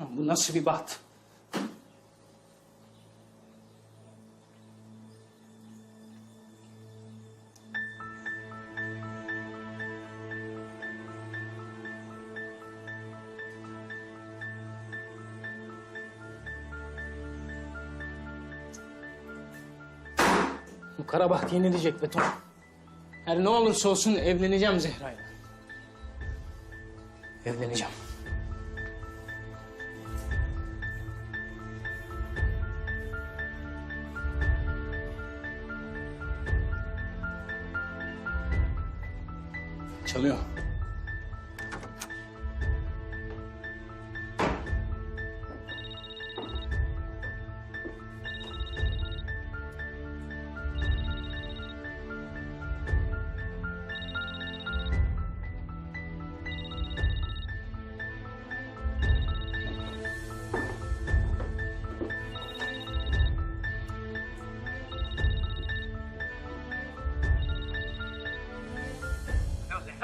Bu nasıl bir baht? Bu kara baht yenilecek beton. Her ne olursa olsun evleneceğim Zehra'yla. Evleneceğim. Çalıyor. Alo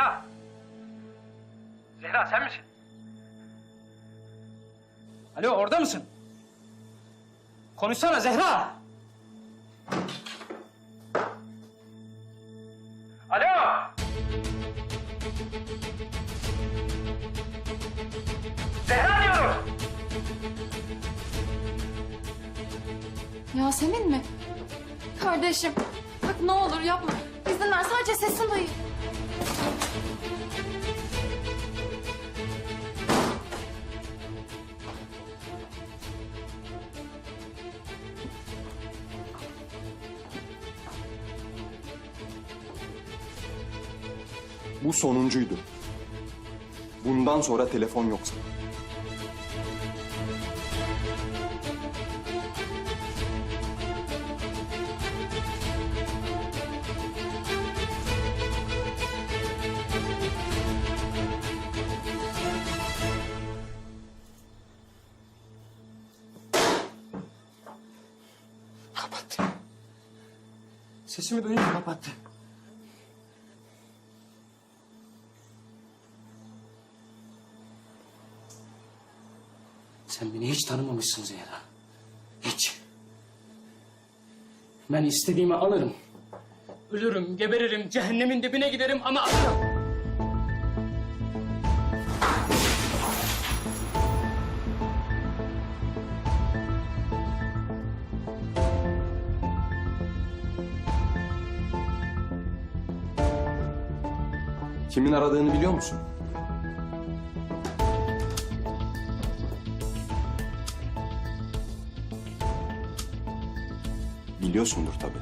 Zehra. Zehra sen misin? Alo orada mısın? Konuşsana Zehra. Alo. Zehra diyorum. Yasemin mi? Kardeşim bak ne olur yapma. İzin ver sadece sesini duyayım. Bu sonuncuydu. Bundan sonra telefon yoksa. Kapattı. Sesimi duyunca kapattı. Sen beni hiç tanımamışsın Zehra. Hiç. Ben istediğimi alırım. Ölürüm, geberirim, cehennemin dibine giderim ama alırım. Kimin aradığını biliyor musun? Biliyorsundur tabii.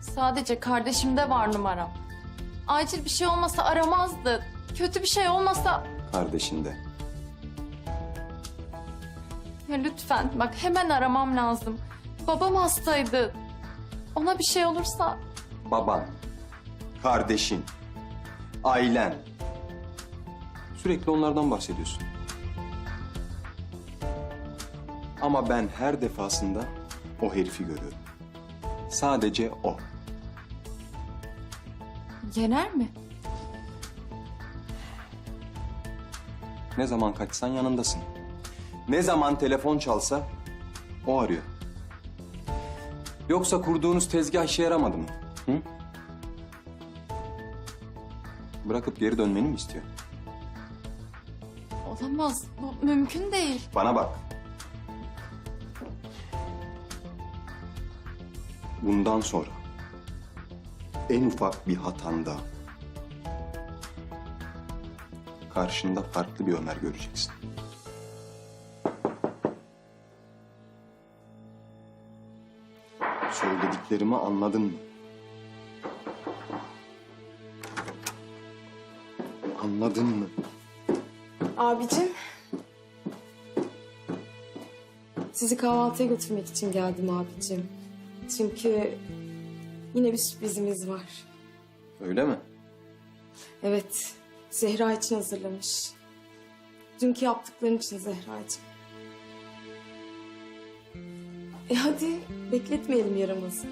Sadece kardeşimde var numaram. Acil bir şey olmasa aramazdı. Kötü bir şey olmasa... Kardeşinde. Ya lütfen bak hemen aramam lazım. Babam hastaydı. Ona bir şey olursa... Baban, kardeşin, ailen. Sürekli onlardan bahsediyorsun. Ama ben her defasında o herifi görüyorum. Sadece o. Yener mi? Ne zaman kaçsan yanındasın. Ne zaman telefon çalsa o arıyor. Yoksa kurduğunuz tezgah işe yaramadı mı? Hı? Bırakıp geri dönmeni mi istiyor? Olamaz. Bu mümkün değil. Bana bak. Bundan sonra en ufak bir hatanda karşında farklı bir Ömer göreceksin. Söylediklerimi anladın mı? Anladın mı? Abicim. Sizi kahvaltıya götürmek için geldim abicim. Çünkü yine bir sürprizimiz var. Öyle mi? Evet, Zehra için hazırlamış. Dünkü yaptıkların için Zehracığım. E hadi bekletmeyelim yaramazı.